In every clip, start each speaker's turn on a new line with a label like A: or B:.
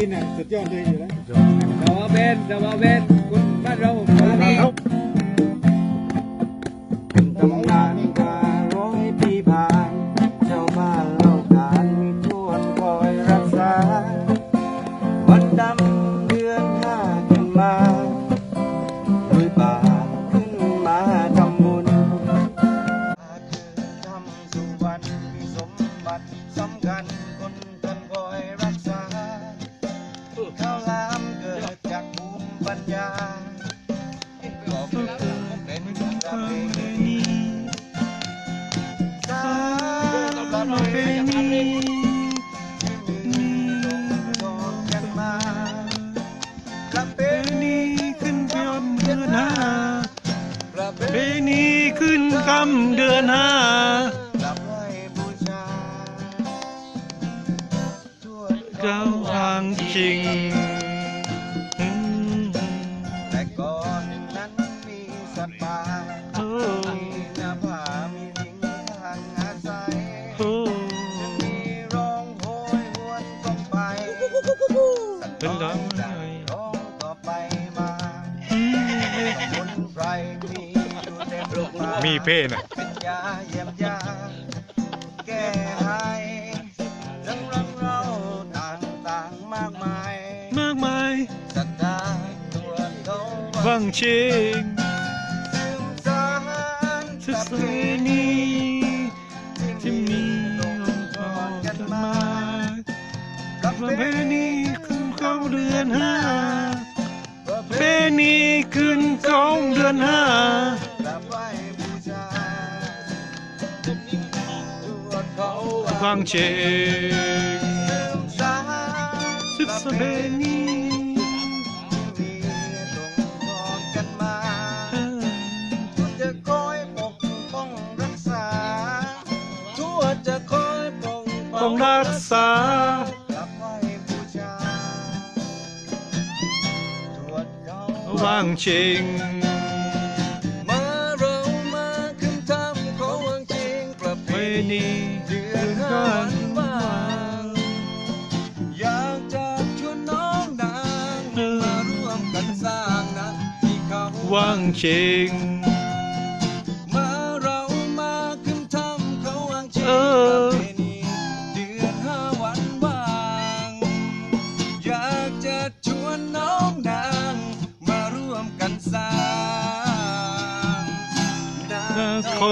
A: โคมด้วยนะ
B: เมืองศิลปินเนี่ยสุดยอดเลย พ่น่ะเป็
C: น
B: ยาเยี่ยมยาแก้ให้ทั้งรังเราต่างต่างๆมากมาย
C: มากมาย
B: ศรัทธาตัวเขา
C: ฟังเชง
B: ซึมสาร
C: สุ
B: ป
C: ด
B: ระ
C: ส
B: เพณี
C: นี
B: ที่
C: ที่
B: มี
C: มี
B: ล
C: ล
B: ง
C: ง
B: ท
C: ท
B: อ
C: อนน
B: กั
C: กันน
B: มา
C: มา
B: ประ
C: ประ
B: เพ
C: เพ
B: ณี
C: ณีขึ้นของเดือนห้า
B: ประเพ
C: เพณีขึ้นของเดือนห้า
B: มาทั่วจะคอยปกป้องรักษาทั่วจะคอยปกป้
C: ต้
B: อ
C: องงรักษา
B: กราบไหว้บูชาทวดเขา
C: ฟังเชง
B: มาเรามาขึ้นทำเขาวังจริงประเพ
C: เพ
B: ณี ว่างเช
C: ง
B: มาเรามาขึ้นทำเขาวังจริง
C: เอ
B: ประ
C: อ
B: เพณีเดือนห้าวันว่าง อยากจะชวนน้องนางมาร่วมกันสร้างนะ
C: เขา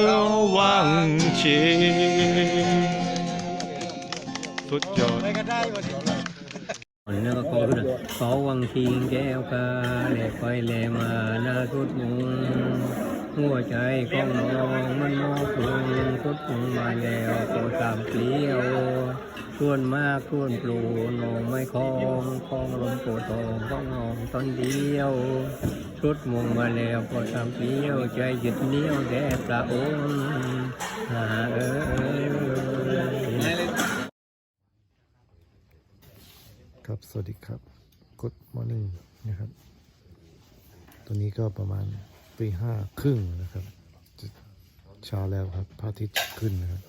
C: ว่างเชงสุดยอด
D: ค นกก็เขาด้วยเขาวังคิงแก้วกาเล่ไปเล่มาหน้าสุดมุงหัวใจของน้องมันนอกลงสุดมุงมาแล้วก็ตามเกลียวส่วนมากส่วนปลูน้องไม่คลองคลองลมโปทองของน้องตอนเดียวสุดมุงมาแล้วก็ตามเกลียวใจหยึดเนี้ยวแด่พระองค์หาเออ
E: ครับ สวัสดีครับ Good morning นะครับ ตัวนี้ก็ประมาณตีห้าครึ่งนะครับเช้าแล้วครับพระอาทิตย์ขึ้นนะครับ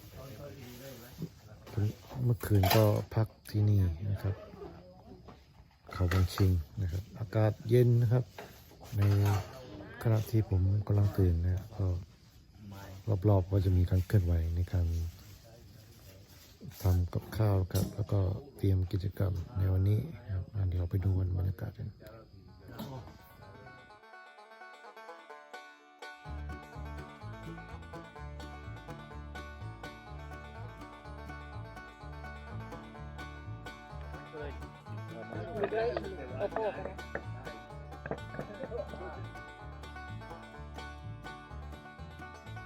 E: เมื่อคืนก็พักที่นี่นะครับ เขาบางชิงนะครับ อากาศเย็นนะครับ ในขณะที่ผมกำลังตื่นนะครับก็รอบๆก็จะมีการเคลื่อนไหวในการ ทำกับข้าวครับ แล้วก็เตรียมกิจกรรมในวันนี้ครับเดี๋ยวไปดูกันบรรยากาศกัน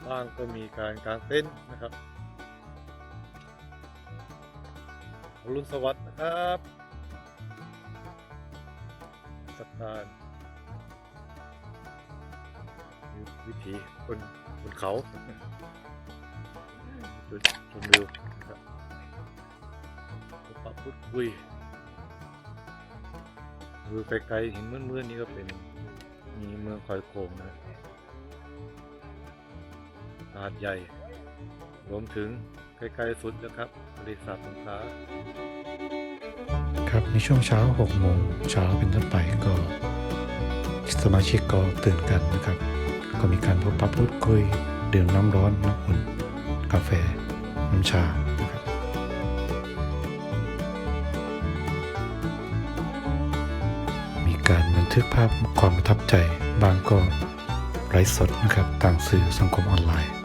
E: บ้างก็มีการกางเต้นท์นะครับ รุณสวัสดิ์นะครับสถานวิถีบนบนเขาจุดชมวิวนะครับพบปะพูดคุยดูไกลๆเห็นมืดๆนี่ก็เป็นมีเมืองคอยโคงนะหาดใหญ่รวมถึง ไกลๆสุดนะครับทะเลสาบสงขลาครับในช่วงเช้า6โมงเช้าเป็นต้นไปก็สมาชิกก็ตื่นกันนะครับ ก็มีการพบปะพูดคุยดื่มน้ำร้อนน้ำอุ่น กาแฟ น้ำชานะครับมีการบันทึกภาพความประทับใจ บางก็ไร้สดนะครับต่างสื่อสังคมออนไลน์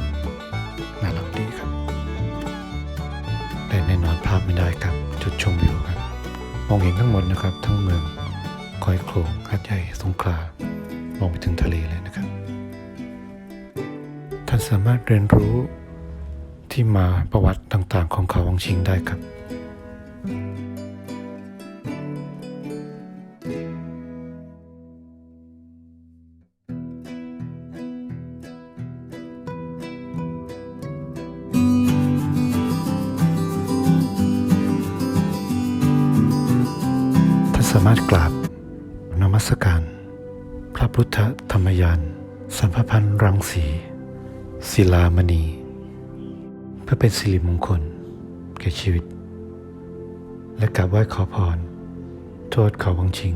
E: พลาดไม่ได้ครับ จุดชมวิวครับ มองเห็นทั้งหมดนะครับ ทั้งเมืองคอยโครงฮัดใหญ่สงขลามองไปถึงทะเลเลยนะครับ ท่านสามารถเรียนรู้ที่มาประวัติต่างๆ ของเขาวังชิงได้ครับามารถกราบนมัสการ พระพุทธธรรมยาน สัมภพันธ์รังสี ศิลามณี เพื่อเป็นสิริมงคล แก่ชีวิต และกราบไหว้ขอพร โทษเขาวังชิง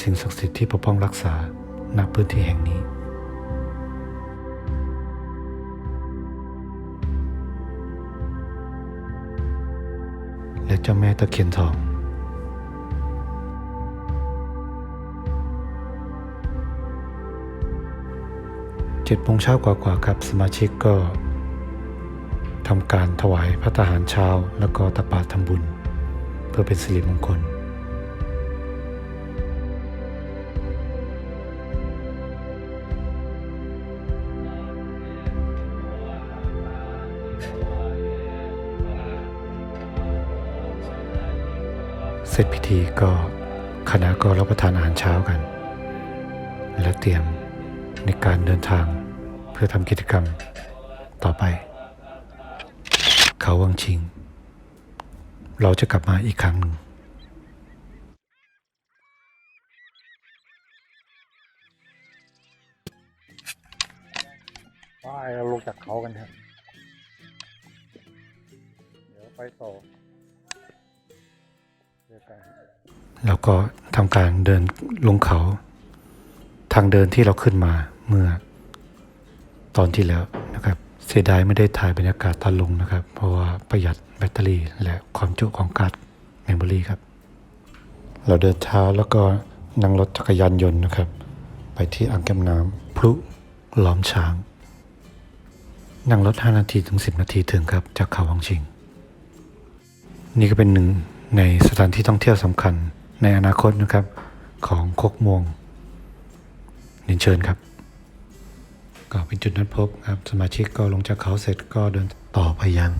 E: สิ่งศักดิ์สิทธิ์ที่ปกป้องรักษาณพื้นที่แห่งนี้และเจ้าแม่ตะเคียนทอง เจ็ดโมงเช้ากว่าๆครับสมาชิกก็ทำการถวายพระทหารเช้าแล้วก็ตะปาทำบุญ เพื่อเป็นสิริมงคล เสร็จพิธีก็คณะก็รับประทานอาหารเช้ากัน และเตรียมในการเดินทาง พื่อทำกิจกรรมต่อไป เขาวังชิง เราจะกลับมาอีกครั้งหนึ่งไปเราลงจากเขากันครับเดี๋ยวไปต่อแล้วก็ทำการเดินลงเขา ทางเดินที่เราขึ้นมาเมื่อ ตอนที่แล้วนะครับ เสียดายไม่ได้ถ่ายบรรยากาศตอนลงนะครับ เพราะว่าประหยัดแบตเตอรี่และความจุของการ์ดเมมโมรี่ครับ เราเดินเท้าแล้วก็นั่งรถจักรยานยนต์นะครับ ไปที่อ่างเก็บน้ำพลุล้อมช้าง นั่งรถ 5 นาทีถึง 10 นาทีถึงครับ จากเขาวังชิง นี่ก็เป็นหนึ่งในสถานที่ท่องเที่ยวสำคัญในอนาคตนะครับ ของโคกมวงเรียนเชิญครับ ก็เป็นจุดนัดพบครับ สมาชิกก็ลงจากเขาเสร็จก็เดินต่อไปยัง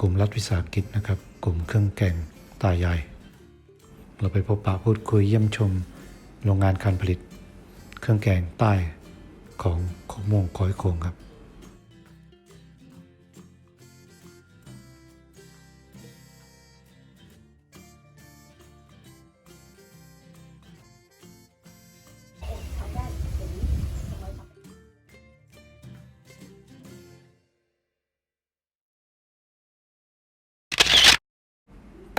E: กลุ่มรัฐวิสาหกิจนะครับ กลุ่มเครื่องแกงตายาย เราไปพบปะพูดคุยเยี่ยมชม โรงงานการผลิต เครื่องแกงใต้ของขกโมงคอยโคงครับ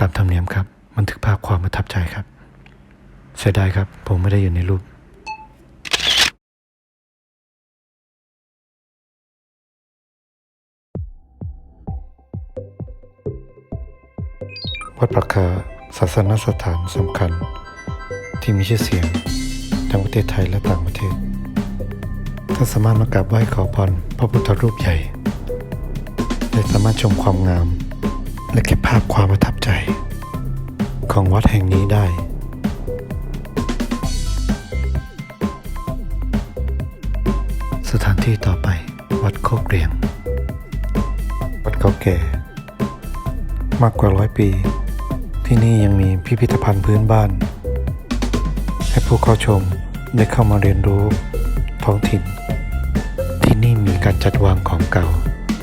E: ตามธรรมเนียมครับ บันทึกภาพความประทับใจครับ เสียดายครับ ผมไม่ได้อยู่ในรูปวัดประคาศาสนสถานสำคัญ ที่มีชื่อเสียงทั้งประเทศไทยและต่างประเทศท่านสามารถมากราบไหว้ขอพรพระพุทธรูปใหญ่ และสามารถชมความงาม และเก็บภาพความประทับใจ ของวัดแห่งนี้ได้ สถานที่ต่อไปวัดโคกเรียง วัดเก่าแก่ มากกว่าร้อยปี ที่นี่ยังมีพิพิธภัณฑ์พื้นบ้าน ให้ผู้เข้าชมได้เข้ามาเรียนรู้ท้องถิ่น ที่นี่มีการจัดวางของเก่า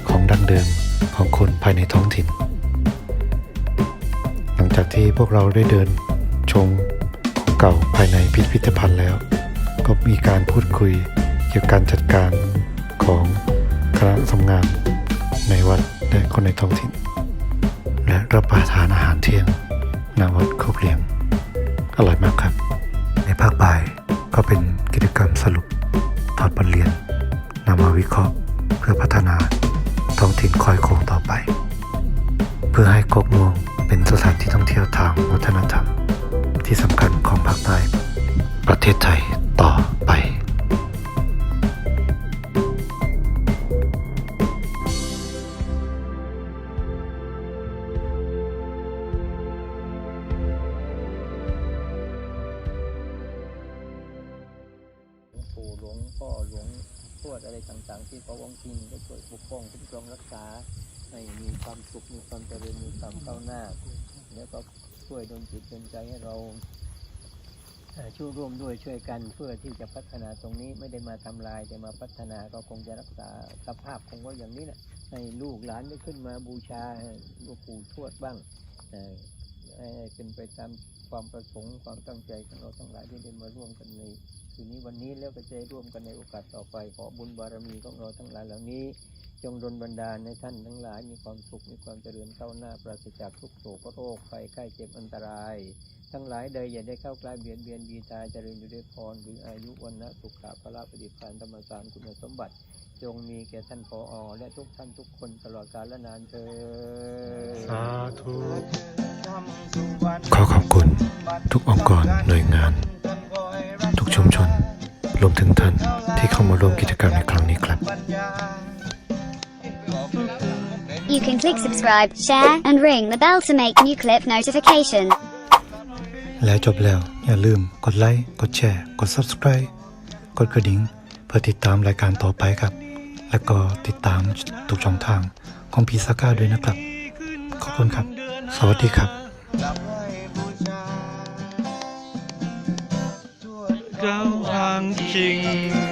E: ของดั้งเดิมของคนภายในท้องถิ่น จากที่พวกเราได้เดินชมของเก่าภายในพิพิธภัณฑ์แล้ว ก็มีการพูดคุยเกี่ยวกับการจัดการของคณะทำงานในวัดและคนในท้องถิ่น และรับประทานอาหารเที่ยงณวัดโคกเลียง อร่อยมากครับ ในภาคบ่ายก็เป็นกิจกรรมสรุปถอดบทเรียนนำมาวิเคราะห์เพื่อพัฒนาท้องถิ่นคอยโคงต่อไป เพื่อให้โคกม่วง เป็นสถานที่ท่องเที่ยวทางวัฒนธรรม ที่สำคัญของภาคใต้ประเทศไทยต่อไป
D: หลวงปู่หลวงพ่อหลวงทวดอะไรต่างๆ ที่พระวังคิงได้ช่วยปกป้องคุ้มครองรักษา ให้มีความสุขมีความเจริญมีความก้าวหน้า แล้วก็ช่วยดลจิตดลใจให้เราช่วยร่วมด้วยช่วยกันเพื่อที่จะพัฒนาตรงนี้ไม่ได้มาทำลายแต่มาพัฒนาก็คงจะรักษาสภาพคงไว้อย่างนี้แหละให้ลูกหลานได้ขึ้นมาบูชาหลวงปู่ทวดบ้างเอ่อให้เป็นไปตามความประสงค์ความตั้งใจของเราทั้งหลายที่ได้มาร่วมกันในคืนนี้วันนี้แล้วก็จะได้ร่วมกันในโอกาสต่อไปขอบุญบารมีของเราทั้งหลายเหล่านี้ จงดลบันดาลในท่านทั้งหลายมีความสุขมีความเจริญก้าวหน้าปราศจากทุกโศกโรคภัยไข้เจ็บอันตราย ทั้งหลายใดอย่าได้เข้าใกล้เบียดเบียนยีตายเจริญอยู่ด้วยพรหรืออายุวันนะสุขะพระประดิษฐานธรรมสารคุณสมบัติ จงมีแก่ท่านพออและทุกท่านทุกคนตลอดกาลและนานเทอญ
E: สาธุ
B: ทำสุวรรณ
E: ขอขอบคุณทุกองค์กรหน่วยงาน ทุกชุมชนรวมถึงท่านที่เข้ามาร่วมกิจกรรมในครั้งนี้ครับ
A: You can click subscribe, share, and ring the bell to make new clip notification.
E: แล้วจบแล้ว อย่าลืมกดไลค์ กดแชร์ กด subscribe กดกระดิ่งเพื่อติดตามรายการต่อไปครับ แล้วก็ติดตามทุกช่องทางของพีซาก้าด้วยนะครับ ขอบคุณครับ สวัสดีครับ
B: กลับไหว้บูชาทั่ว
C: เก้าอ่างจริง